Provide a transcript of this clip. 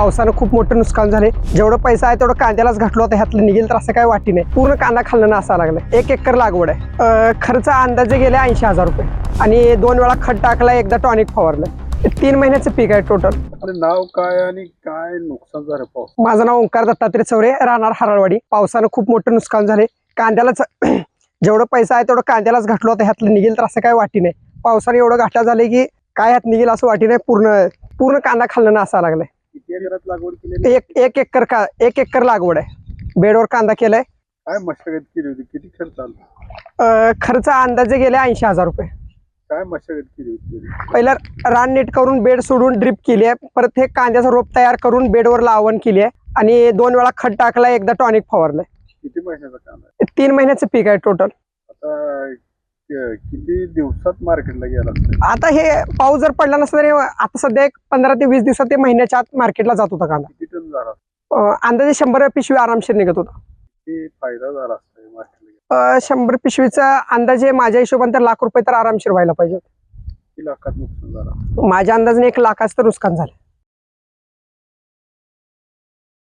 पावसानं खूप मोठं नुकसान झाले जेवढं पैसा आहे तेवढं कांद्यालाच घातलं होतं. ह्यातलं निघेल तर असं काही वाटी नाही. पूर्ण कांदा खाल्लं असा लागलाय एक एकर लागवड आहे. खर्च अंदाजे गेले ऐंशी हजार रुपये. आणि दोन वेळा खत टाकला एकदा टॉनिक फवारलं. तीन महिन्याचं पीक आहे टोटल नाव काय आणि काय नुकसान झालं पाऊस? माझं नाव ओंकार दत्तात्रय चौरे राहणार हरळवाडी. पावसानं खूप मोठं नुकसान झाले कांद्यालाच जेवढं पैसा आहे तेवढं कांद्यालाच घातलं होतं. ह्यातलं निघेल तर असं काही वाटी नाही. पावसाने एवढं घाटा झाले की काय ह्यात निघेल असं वाटी नाही. पूर्ण पूर्ण कांदा खाल्लं असा लागलाय. एकरात लागवड केली एक एक एकर का एक एकर लागवड आहे. बेडवर कांदा केलाय. काय मशागत केली होती? किती खर्च आला? अं, खर्च अंदाजे गेले ऐंशी हजार रुपये. काय मशागत केली होती? पहिला रान नीट करून बेड सोडून ड्रिप केली आहे. परत हे कांद्याचं रोप तयार करून बेडवर लावण केली आहे. आणि दोन वेळा खत टाकला एकदा टॉनिक फवारलंय. किती महिन्याचा कांदा आहे? तीन महिन्याचं पीक आहे टोटल किती दिवसात मार्केटला गेला? आता हे पाऊस जर पडला नसता तरी आता सध्या एक पंधरा ते वीस दिवसात ते महिन्याच्या आत मार्केटला जात होता कांदा. किती टन झाला अं, अंदाजे शंभर पिशवी आरामशीर निघत होता. किती फायदा झाला असता मार्केटला अं, शंभर पिशवीचा अंदाजे माझ्या हिशोबाने तर लाख रुपये तर आरामशीर व्हायला पाहिजे. किती लाखात नुकसान झाला? माझ्या अंदाजाने एक लाखाचं तर नुकसान झालं.